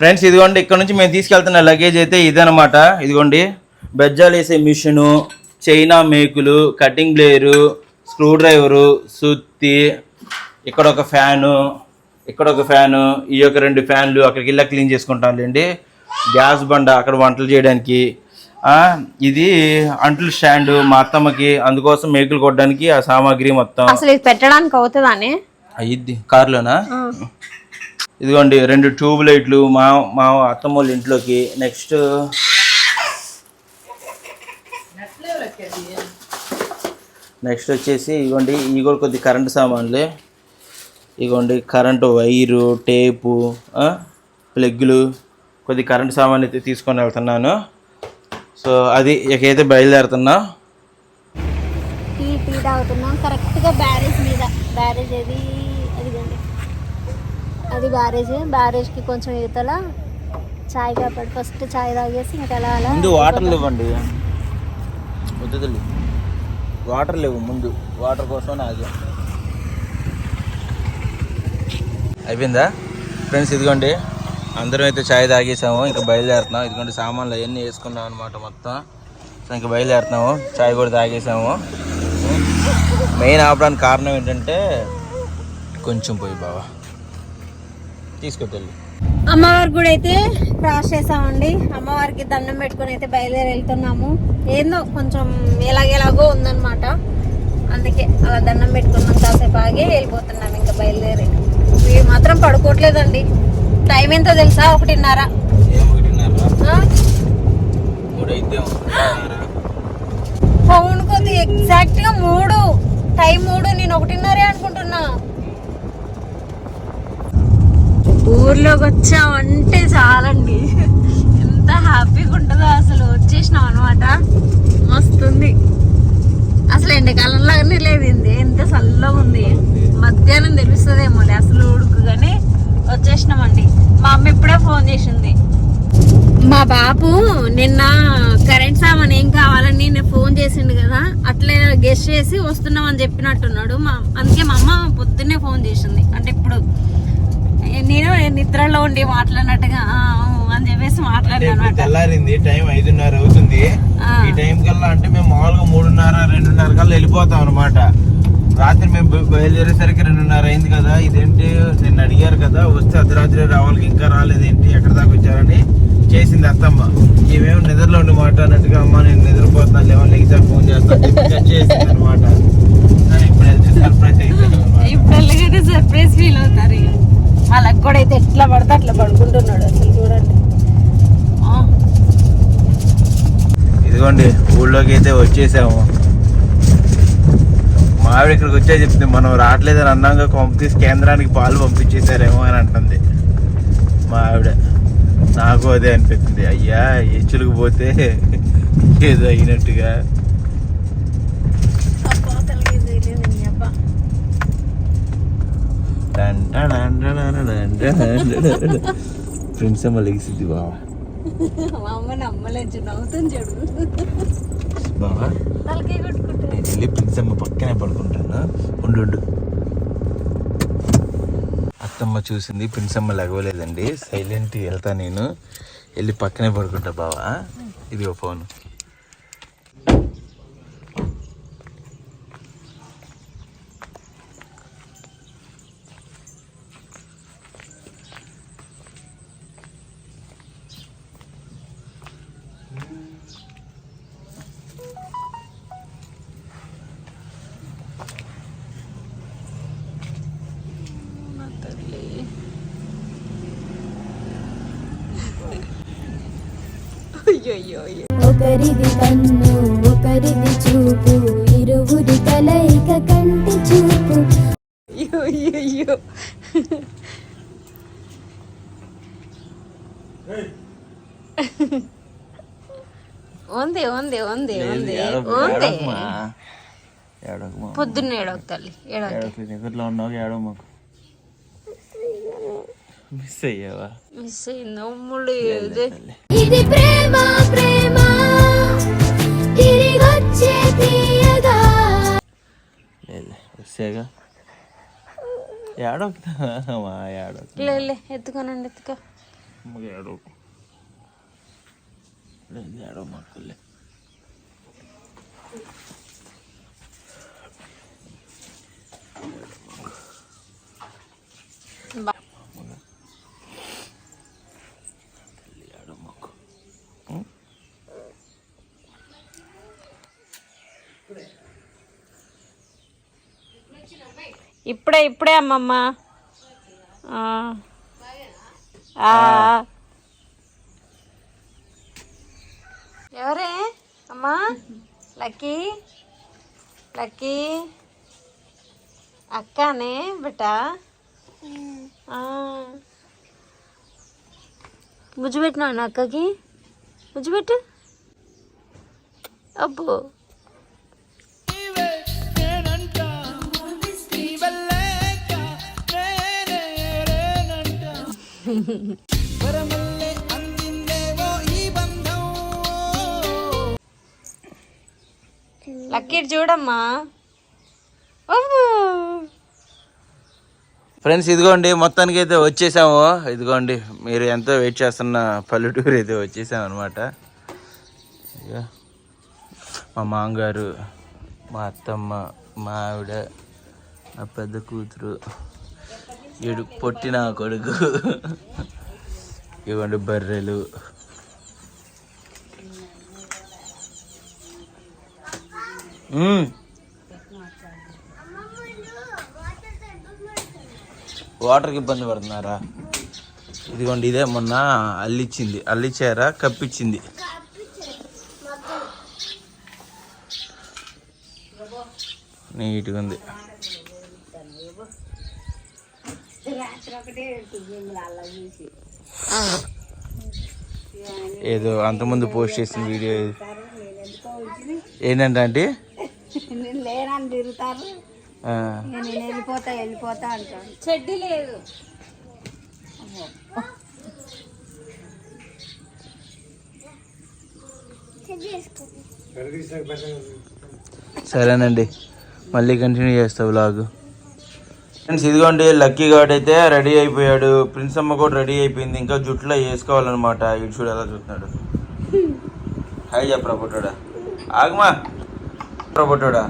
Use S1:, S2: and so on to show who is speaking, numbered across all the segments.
S1: Friends ఇదిగోండి ఇక్కడ నుంచి మేము తీసుకెళ్తున్న లగేజ్ అయితే ఇదనమాట ఇదిగోండి బెజ్జాలు వేసే మిషను చైనా మేకులు కటింగ్ బ్లేరు స్క్రూ డ్రైవరు సుత్తి ఇక్కడ ఒక ఫ్యాను ఇక్కడ ఒక ఫ్యాను ఈ యొక్క రెండు ఫ్యాన్లు అక్కడికి వెళ్ళా క్లీన్ చేసుకుంటాంలేండి గ్యాస్ బండ అక్కడ వంటలు చేయడానికి. ఇది అంట్లు స్టాండ్ మా అత్తమ్మకి అందుకోసం మేకులు కొట్టడానికి ఆ సామాగ్రి మొత్తం.
S2: అసలు ఇది పెట్టడానికి అవుతుందానే?
S1: అయ్యిద్ది కారులోనా? ఇదిగోండి రెండు ట్యూబ్ లైట్లు మా మా అత్తమ్మ వాళ్ళ ఇంట్లోకి. నెక్స్ట్. నెక్స్ట్ వచ్చేసి ఇదిగోండి ఇవి కూడా కొద్ది కరెంటు సామాన్లే. ఇదిగోండి కరెంటు వైరు టేపు ప్లగ్లు కొద్ది కరెంటు సామాన్లు అయితే తీసుకొని వెళ్తున్నాను. సో అది ఇకైతే బయలుదేరుతున్నా.
S2: టీ టీ తాగుతున్నాం. కరెక్ట్గా బ్యారేజ్ మీద బ్యారేజ్ ఏది? అది బ్యారేజ్ బ్యారేజ్కి కొంచెం యువతల చాయ్ కాపాడు ఫస్ట్ చాయ్ తాగేసి ఇంకా అలా అలా
S1: ముందు వాటర్ లేవండి వాటర్ లేవు ముందు. వాటర్ కోసం ఆగి అయిపోయిందా? ఫ్రెండ్స్ ఇదిగోండి. అందరం అయితే చాయ్ తాగేసాము. ఇంకా బయలుదేరుతున్నాం. ఇదిగోండి సామాన్లు అవన్నీ వేసుకున్నాం అనమాట మొత్తం. సో ఇంకా బయలుదేరుతున్నాము. చాయ్ కూడా తాగేసాము. మెయిన్ ఆపడానికి కారణం ఏంటంటే కొంచెం పోయి బావా. తీసుకొద్దండి
S2: అమ్మవారి గుడి అయితే క్రాస్ చేసామండి. అమ్మవారికి దండం పెట్టుకొని అయితే బయలుదేరి వెళ్తున్నాము. ఏందో కొంచెం ఎలాగెలాగో ఉందన్నమాట. అందుకే అలా దండం పెట్టుకున్నాం కాసేపు ఆగి వెళ్ళిపోతున్నాం ఇంకా బయలుదేరి. వీడు మాత్రం పడుకోవట్లేదండి. టైం ఎంతో తెలుసా? ఒకటిన్నర? పౌన్ కొద్ది ఎగ్జాక్ట్గా మూడు. టైం మూడు నేను ఒకటిన్నరే అనుకుంటున్నా. ఊర్లోకి వచ్చామంటే చాలండి. ఎంత హ్యాపీగా ఉంటుందో అసలు వచ్చేసినాం అనమాట మస్తుంది. అసలు ఎండాకాలం లాగానే లేదు ఎంత చల్లగా ఉంది. మధ్యాహ్నం తెలుస్తుందేమో అసలు ఉడుకు కానీ వచ్చేసినామండి. మా అమ్మ ఇప్పుడే ఫోన్ చేసింది. మా బాపు నిన్న కరెంట్ సామాన్ ఏం కావాలని నేను ఫోన్ చేసిండు కదా అట్లే గెస్ట్ చేసి వస్తున్నాం అని చెప్పినట్టున్నాడు. మా అందుకే మా అమ్మ పొద్దున్నే ఫోన్ చేసింది. అంటే ఇప్పుడు నేను నిద్రలో ఉండి మాట్లాడినట్టుగా అని చెప్పేసి మాట్లాడాను అనమాట
S1: తెల్లారింది టైం ఐదున్నర అవుతుంది. ఈ టైం కల్లా అంటే మేము మామూలుగా మూడున్నర రెండున్నర కల్లా వెళ్ళిపోతాం అనమాట రాత్రి మేము బయ- బయలుదేరేసరికి రెండున్నర అయింది కదా. ఇదేంటి? నిన్న అడిగారు కదా వస్తే అర్ధరాత్రి రావాలి ఇంకా రాలేదేంటి ఎక్కడ దాకా వచ్చారని? చేసింది అత్తమ్మ. ఈమెమో నిద్రలో ఉండి మాట్లాడినట్టుగా అమ్మ నేను నిద్రపోతున్నాను లేవా లెగిసా ఫోన్ చేస్తాను చేసింది అనమాట ఇప్పుడు వెళ్తే సర్ప్రైజ్
S2: అయితే ఎట్లా పడితే అట్లా పడుకుంటున్నాడు అసలు చూడండి.
S1: ఇదిగోండి ఊళ్ళోకి అయితే వచ్చేసాము. మావిడ ఇక్కడికి వచ్చే చెప్తుంది మనం రావట్లేదని అన్నాక పంపిస్తే కేంద్రానికి పాలు పంపించేశారేమో అని అంటుంది మా ఆవిడ నాకు అదే అనిపిస్తుంది అయ్యా హెచ్చులకు పోతే ఏదో అయినట్టుగా. ఫ్రెండ్స్ ఏమో లెగిసిద్ది బావా
S2: మా అమ్మ నమ్మలేదు నవ్వుతుంది చూడు
S1: బావా నేను వెళ్ళి ప్రిన్స్ అమ్మ పక్కనే పడుకుంటాను ఉండు ఉండు అత్తమ్మ చూసింది ప్రిన్స్ అమ్మ లగవలేదండి సైలెంట్ వెళ్తా నేను వెళ్ళి పక్కనే పడుకుంటా బావా ఇదిగో ఫోన్
S3: ఒకరిది కన్ను ఒకరిది చూపు. ఇరువురి కలయిక కంటి చూపు.
S2: అయ్యో ఉంది ఉంది ఉంది ఉంది ఉంది పొద్దున్న ఏడవకు తల్లి ఏడవకు.
S1: నిద్రలో ఉన్నావు ఏడవ మాకు. మిస్ అయ్యావా
S2: మిస్ అయింది అమ్ముడు ఇది
S3: ఇది ప్రేమ ప్రేమ. తిరిగొచ్చే తీయగా.
S1: లేదు వస్తేగా ఏడవ మా ఏడవ
S2: లే లే ఎత్తుకోనండి ఎత్తుకో.
S1: ఏడో లేదు ఏడో మక్కలే ఏడో
S2: ఇప్పుడే. ఇప్పుడే అమ్మమ్మ. ఆ. ఆ. ఎవరే? అమ్మా? లక్కీ? లక్కీ? అక్కనే బెటా ముజ్జు పెట్టినా అక్కకి? ముజ్జు పెట్టు. అబ్బో. లక్కీ చూడమ్మా.
S1: ఫ్రెండ్స్ ఇదిగోండి మొత్తానికి అయితే వచ్చేసాము. ఇదిగోండి మీరు ఎంతో వెయిట్ చేస్తున్న పల్లెటూరు అయితే వచ్చేసాం అనమాట మా మామగారు మా అత్తమ్మ మా ఆవిడ మా పెద్ద కూతురు ఈడు పొట్టిన కొడుకు. ఇవ్వండి బర్రెలు. వాటర్కి ఇబ్బంది పడుతున్నారా? ఇదిగోండి ఇదే మొన్న అల్లిచ్చింది. అల్లిచ్చారా? కప్పిచ్చింది. నీట్గా ఉంది ఏదో అంతకుముందు పోస్ట్ చేసిన వీడియో. ఏంటంటే అంటే
S4: లేనని తిరుగుతారు.
S1: ఆ,
S4: నేను వెళ్ళిపోతా వెళ్ళిపోతా అంటాను
S2: చెడ్డి లేదు.
S1: సరేనండి. మళ్ళీ కంటిన్యూ చేస్తా వ్లాగ్. ఫ్రెండ్స్ ఇదిగోండి లక్కీ గార్డ్ అయితే రెడీ అయిపోయాడు. ప్రిన్స్ అమ్మ కూడా రెడీ అయిపోయింది. ఇంకా జుట్టులో వేసుకోవాలన్నమాట. ఇటు చూడు ఎలా చూస్తున్నాడు. హాయ్ చెప్పరా పొట్టోడా? ఆగమా? పొట్టోడా?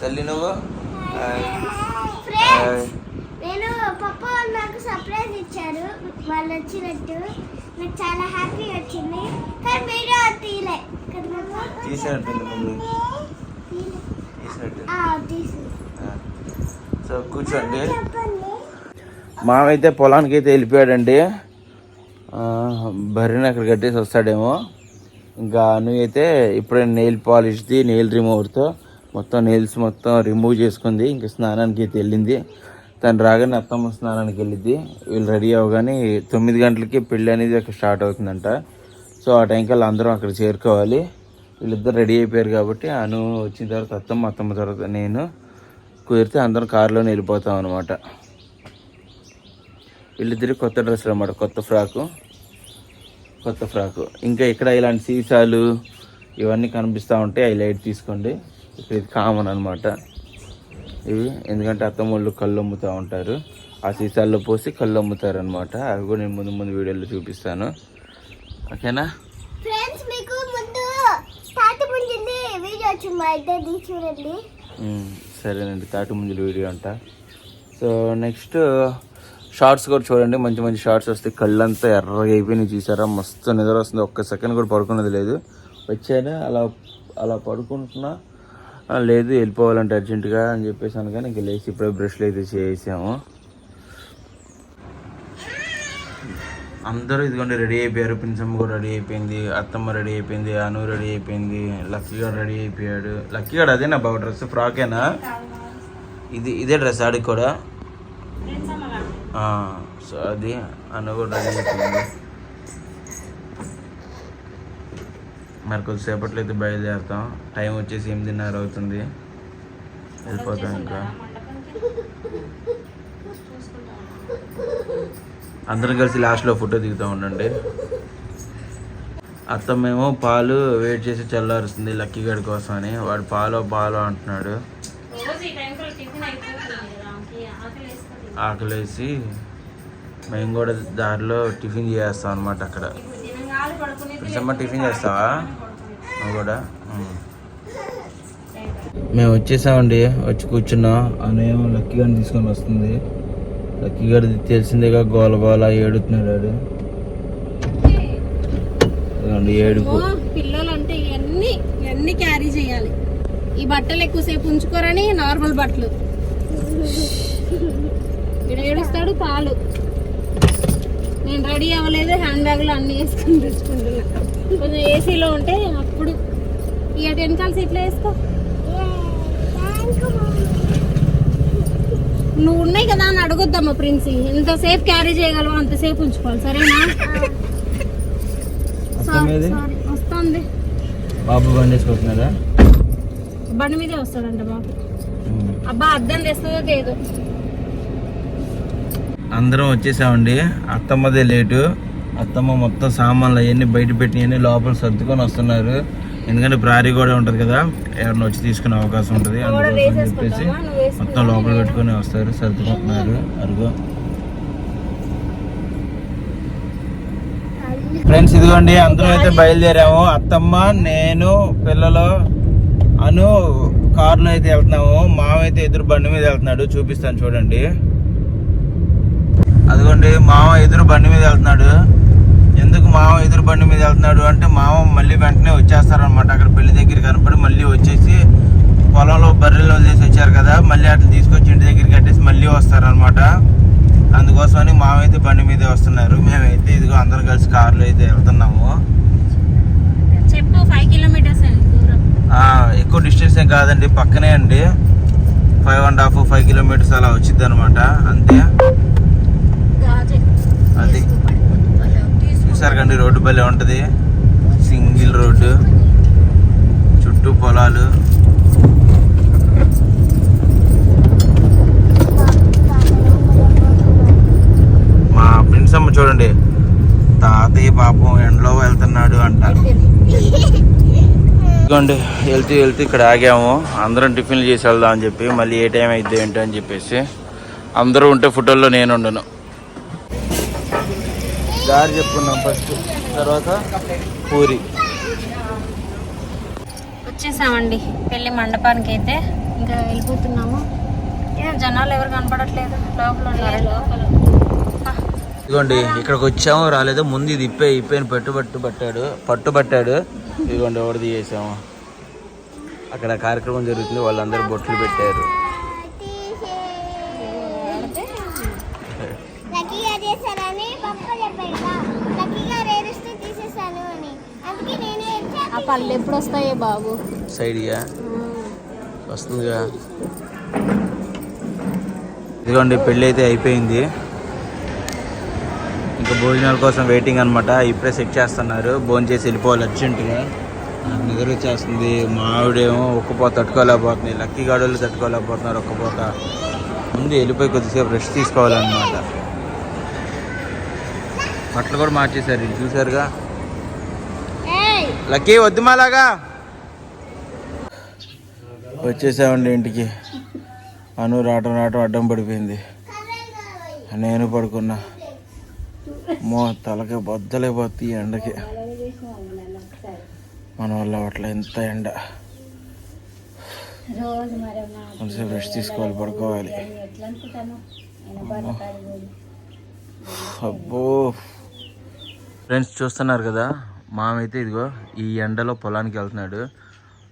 S1: తల్లి నువ్వు.
S3: నేను పప్ప నాకు సర్ప్రైజ్ ఇచ్చారు. వాళ్ళు వచ్చినట్టు. నాకు చాలా హ్యాపీ వచ్చింది. కానీ వీడియో?
S1: తీసినట్టుంది ముందు. తీసినట్టు సో కూర్చోండి. మామైతే పొలానికి అయితే వెళ్ళిపోయాడండి బర్రెని అక్కడ కట్టేసి వస్తాడేమో. ఇంకా నువ్వైతే ఇప్పుడే నెయిల్ పాలిష్ది నెయిల్ రిమూవర్తో మొత్తం నెయిల్స్ మొత్తం రిమూవ్ చేసుకుంది. ఇంకా స్నానానికి అయితే వెళ్ళింది. తను రాగానే అత్తమ్మ స్నానానికి వెళ్ళింది. వీళ్ళు రెడీ అవ్వగానే తొమ్మిది గంటలకి పెళ్ళి అనేది అక్కడ స్టార్ట్ అవుతుందంట. సో ఆ టైంకల్లా అందరం అక్కడ చేరుకోవాలి. వీళ్ళిద్దరు రెడీ అయిపోయారు కాబట్టి అను వచ్చిన తర్వాత అత్తమ్మ అత్తమ్మ తర్వాత నేను కుదిరితే అందరం కారులోనే వెళ్ళిపోతాం అనమాట వీళ్ళిద్దరు కొత్త డ్రెస్సులు అన్నమాట. కొత్త ఫ్రాకు కొత్త ఫ్రాకు. ఇంకా ఇక్కడ ఇలాంటి సీసాలు ఇవన్నీ కనిపిస్తూ ఉంటాయి అవి లైట్ తీసుకోండి. ఇక్కడ ఇది కామన్ అనమాట ఇవి ఎందుకంటే అత్తమ్మళ్ళు కళ్ళు అమ్ముతూ ఉంటారు. ఆ సీసాల్లో పోసి కళ్ళు అమ్ముతారు అనమాట అవి కూడా నేను ముందు ముందు వీడియోలో చూపిస్తాను. ఓకేనా?
S3: ఫ్రెండ్స్ మీకు ముందు తాటి పుంజింది వీడియో వచ్చింది మా ఇద్దరిది చూడండి.
S1: సరేనండి తాటి ముంజుల వీడియో అంట. సో నెక్స్ట్ షార్ట్స్ కూడా చూడండి మంచి మంచి షార్ట్స్ వస్తాయి. కళ్ళంతా ఎర్రగా అయిపోయినాయి చూసారా? మస్తు నిద్ర వస్తుంది. ఒక్క సెకండ్ కూడా పడుకున్నది లేదు. వచ్చాను? అలా అలా పడుకుంటున్నా. లేదు వెళ్ళిపోవాలంటే అర్జెంటుగా అని చెప్పేసి అనగానే ఇంక లేచి ఇప్పుడే బ్రష్లు అయితే చేసాము అందరూ ఇదిగోండి రెడీ అయిపోయారు. ప్రిన్సమ్మ కూడా రెడీ అయిపోయింది అత్తమ్మ రెడీ అయిపోయింది అను రెడీ అయిపోయింది లక్కీ గారు రెడీ అయిపోయాడు. లక్కీ గారు అదేనా బాబు డ్రెస్? ఫ్రాకేనా? ఇది ఇదే డ్రెస్ ఆడికి కూడా? సో అది అను కూడా రెడీ అయిపోయింది. మరి కొద్దిసేపట్లో అయితే బయలుదేరుతాం. టైం వచ్చేసి ఎనిమిదిన్నర అవుతుంది. వెళ్ళిపోతాం ఇంకా. అందరం కలిసి లాస్ట్లో ఫోటో దిగుతూ ఉండండి. అత్తమ్మేమో పాలు వెయిట్ చేసి చల్లారుస్తుంది లక్కీ గడి కోసం అని వాడు పాలు పాలు అంటున్నాడు. ఆకలేసి మేము కూడా దారిలో టిఫిన్ చేస్తాం అనమాట అక్కడ. ప్రిసమ్మ టిఫిన్ చేస్తావా? నువ్వు కూడా. మేము. వచ్చేసామండి వచ్చి కూర్చున్నాం. అనేమో లక్కీ గారిని తీసుకొని వస్తుంది. లక్కీ తెలిసిందేగా గోల గోల ఏడుతున్నాడు వాడు. ఏడుపు.
S2: పిల్లలు అంటే ఇవన్నీ ఇవన్నీ క్యారీ చేయాలి. ఈ బట్టలు ఎక్కువసేపు ఉంచుకోరని నార్మల్ బట్టలు. ఇక్కడ ఏడుస్తాడు పాలు. నేను రెడీ అవ్వలేదు హ్యాండ్ బ్యాగ్లో అన్ని వేసుకుని తెచ్చుకుంటున్నా. కొంచెం ఏసీలో ఉంటే అప్పుడు. ఇక వెనకాల సీట్లో వేసుకో. నువ్వు ఉన్నాయి కదా అని అడగొద్దమ్మా ప్రిన్సీ. ఎంతసేపు క్యారీ చేయగలవో? అంతసేపు ఉంచుకోవాలి. సరేనా? వస్తుంది.
S1: బాబు బండి వేసుకుంటున్నారా
S2: బండి మీదే వస్తాడంట బాబు. అబ్బా అద్దం తెస్తుందో లేదు
S1: అందరం వచ్చేసామండి. అత్తమ్మదే లేటు. అత్తమ్మ మొత్తం సామాన్లు అవన్నీ బయట పెట్టినవన్నీ లోపల సర్దుకొని వస్తున్నారు. ఎందుకంటే ప్రారీ కూడా ఉంటుంది కదా ఎవరిని వచ్చి తీసుకునే అవకాశం ఉంటుంది అందుకోసం చెప్పేసి మొత్తం లోపల పెట్టుకొని వస్తారు సర్దుకుంటున్నారు అరుగు. ఫ్రెండ్స్ ఇదిగోండి అందరం అయితే బయలుదేరాము. అత్తమ్మ నేను పిల్లలు అను కారులో అయితే వెళ్తున్నాము. మామైతే ఎదురు బండి మీద వెళ్తున్నాడు చూపిస్తాను చూడండి. అదిగోండి మామ ఎదురు బండి మీద వెళ్తున్నాడు. ఎందుకు మామ ఎదురు బండి మీద వెళ్తున్నాడు అంటే మామ మళ్ళీ వెంటనే వచ్చేస్తారనమాట అక్కడ పెళ్ళి దగ్గర కనపడి మళ్ళీ వచ్చేసి పొలంలో బర్రెలు వదిలేసి వచ్చారు కదా మళ్ళీ అట్లా తీసుకొచ్చి ఇంటి దగ్గర కట్టేసి మళ్ళీ వస్తారనమాట అందుకోసమని మామ అయితే బండి మీదే వస్తున్నారు. మేమైతే ఇదిగో అందరం కలిసి కారులో అయితే వెళ్తున్నాము. ఎక్కువ డిస్టెన్స్ ఏం కాదండి పక్కనే అండి. Five and half five kilometers అలా వచ్చింది అనమాట అంతే అది. చూసారు కండి రోడ్డు భలే ఉంటుంది. సింగిల్ రోడ్డు చుట్టూ పొలాలు. మా ఫ్రెండ్స్ అమ్మ చూడండి తాతయ్య పాపం ఎండలో వెళ్తున్నాడు అంటారు ఇదిగోండి వెళ్తూ వెళ్తూ ఇక్కడ ఆగాము. అందరం టిఫిన్లు చేసి వెళ్దాం అని చెప్పి మళ్ళీ ఏ టైం అయితే ఏంటో అని చెప్పేసి. అందరూ ఉంటే ఫోటోల్లో నేను ఉండను. దారి చెప్పుకున్నాం ఫస్ట్ తర్వాత పూరి.
S2: వచ్చేసామండి. పెళ్ళి మండపానికి అయితే ఇంకా వెళ్ళిపోతున్నాము. ఏం జనాలు ఎవరు కనపడట్లేదు. లోపల
S1: ఇదిగోండి ఇక్కడికి వచ్చాము రాలేదు. ముందు ఇది ఇప్పే ఇప్పేని పట్టుబట్టు పట్టాడు. పట్టుబట్టాడు ఇదిగోండి ఎవరు తీసేసాము. అక్కడ కార్యక్రమం జరుగుతుంది. వాళ్ళందరూ బొట్లు పెట్టారు
S3: లక్కీగా చేశానని పప్ప చెప్పాడు లక్కీగా రేరుస్తే తీసేసాను అని అందుకే నేనే
S2: ఆ పళ్ళు ఎప్పుడు వస్తాయే బాబు.
S1: సైడ్గా వస్తుందిగా. ఇదిగోండి పెళ్ళి అయితే అయిపోయింది. ఇంకా భోజనాల కోసం వెయిటింగ్ అనమాట ఇప్పుడే సెట్ చేస్తున్నారు. భోజనం చేసి వెళ్ళిపోవాలి అర్జెంటుగా. నిద్ర వచ్చేస్తుంది. మా ఆవిడేమో ఒక్కపోత తట్టుకోలేకపోతుంది. లక్కీ గాడోళ్ళు తట్టుకోలేకపోతున్నారు ఒక్కపోత ముందు వెళ్ళిపోయి కొద్దిసేపు రెస్ట్ తీసుకోవాలన్నమాట. బట్టలు కూడా మార్చేశారు. చూసారుగా లక్కీ వద్దు మాలాగా. వచ్చేసామండి ఇంటికి. అను రావటం రావటం అడ్డం పడిపోయింది. నేను పడుకున్నా. మో తలకి బొద్దలైపోతుంది ఈ ఎండకి. మన వల్ల అట్లా ఎంత ఎండ. కొంచెం రెస్ట్ తీసుకోవాలి పడుకోవాలి. అబ్బో. ఫ్రెండ్స్ చూస్తున్నారు కదా? మామైతే ఇదిగో ఈ ఎండలో పొలానికి వెళ్తున్నాడు.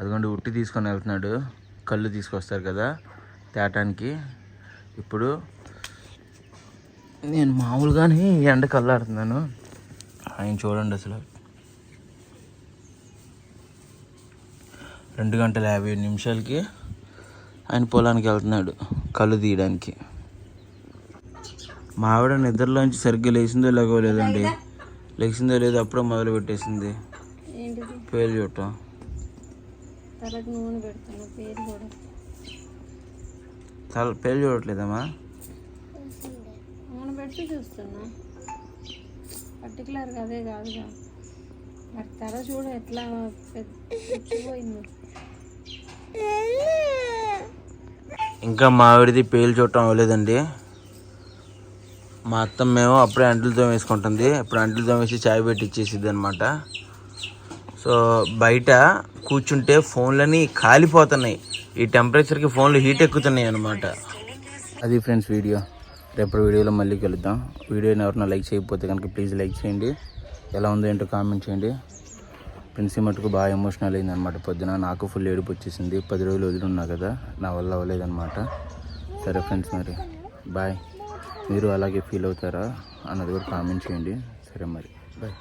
S1: అదిగోండి ఉట్టి తీసుకొని వెళ్తున్నాడు. కళ్ళు తీసుకొస్తారు కదా తేటానికి. ఇప్పుడు నేను మామూలుగానే ఈ ఎండ కళ్ళాడుతున్నాను. ఆయన చూడండి అసలు. రెండు గంటల యాభై ఏడు నిమిషాలకి ఆయన పొలానికి వెళ్తున్నాడు కళ్ళు తీయడానికి. మా ఆవిడ నిద్రలోంచి సరిగ్గా లేచిందో లేకపోలేదండి లేచిందో లేదో అప్పుడే మొదలు పెట్టేసింది. పేరు చూడటం
S2: తలకు నూనె పేరు కూడా
S1: తల పేరు చూడట్లేదమ్మా.
S2: నూనె పెట్టి చూస్తున్నా. పర్టికులర్గా అదే కాదుగా. మరి తల చూడు ఎట్లా పెచ్చిపోయింది.
S1: ఇంకా మా ఆవిడది పేలు చూడటం అవ్వలేదండి. మా అత్తమ్మేమో అప్పుడే అంట్లతో వేసుకుంటుంది ఇప్పుడు అంట్లతో వేసి చాయ్ పెట్టి ఇచ్చేసిద్ది అనమాట సో బయట కూర్చుంటే ఫోన్లని కాలిపోతున్నాయి. ఈ టెంపరేచర్కి ఫోన్లు హీట్ ఎక్కుతున్నాయి అనమాట అది ఫ్రెండ్స్ వీడియో. రేపటి వీడియోలో మళ్ళీ కలుద్దాం. వీడియోని ఎవరైనా లైక్ చేయకపోతే కనుక ప్లీజ్ లైక్ చేయండి. ఎలా ఉందో ఏంటో కామెంట్ చేయండి. ప్రిన్సీ మటుకు బాగా ఎమోషనల్ అయింది అనమాట పొద్దున. నాకు ఫుల్ ఏడుపు వచ్చేసింది. పది రోజులు వదిలిన్నా కదా. నా వల్ల అవ్వలేదనమాట సరే ఫ్రెండ్స్ మరి. బాయ్. మీరు అలాగే ఫీల్ అవుతారా? అన్నది కూడా కామెంట్ చేయండి. సరే మరి. బాయ్